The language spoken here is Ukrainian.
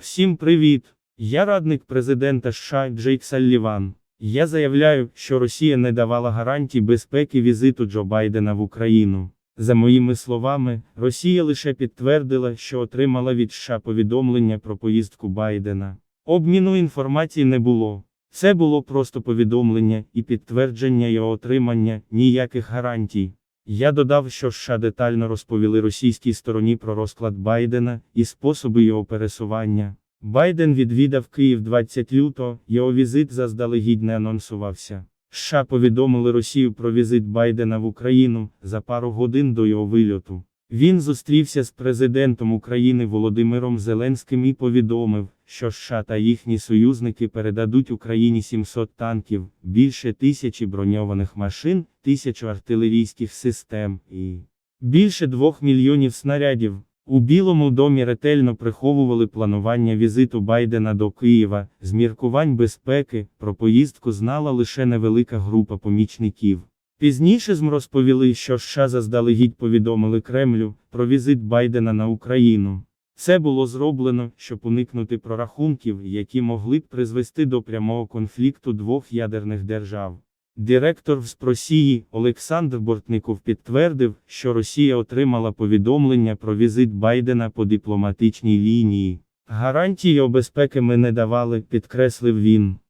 Всім привіт! Я радник президента США Джейк Салліван. Я заявляю, що Росія не давала гарантій безпеки візиту Джо Байдена в Україну. За моїми словами, Росія лише підтвердила, що отримала від США повідомлення про поїздку Байдена. Обміну інформації не було. Це було просто повідомлення і підтвердження його отримання, ніяких гарантій. Я додав, що США детально розповіли російській стороні про розклад Байдена і способи його пересування. Байден відвідав Київ 20 лютого, його візит заздалегідь не анонсувався. США повідомили Росію про візит Байдена в Україну за пару годин до його вильоту. Він зустрівся з президентом України Володимиром Зеленським і повідомив, що США та їхні союзники передадуть Україні 700 танків, більше тисячі броньованих машин, тисячу артилерійських систем і більше двох мільйонів снарядів. У Білому домі ретельно приховували планування візиту Байдена до Києва, з міркувань безпеки, про поїздку знала лише невелика група помічників. Пізніше ЗМ розповіли, що США заздалегідь повідомили Кремлю про візит Байдена на Україну. Це було зроблено, щоб уникнути прорахунків, які могли б призвести до прямого конфлікту двох ядерних держав. Директор ВСПРОСії Олександр Бортников підтвердив, що Росія отримала повідомлення про візит Байдена по дипломатичній лінії. Гарантії безпеки ми не давали, підкреслив він.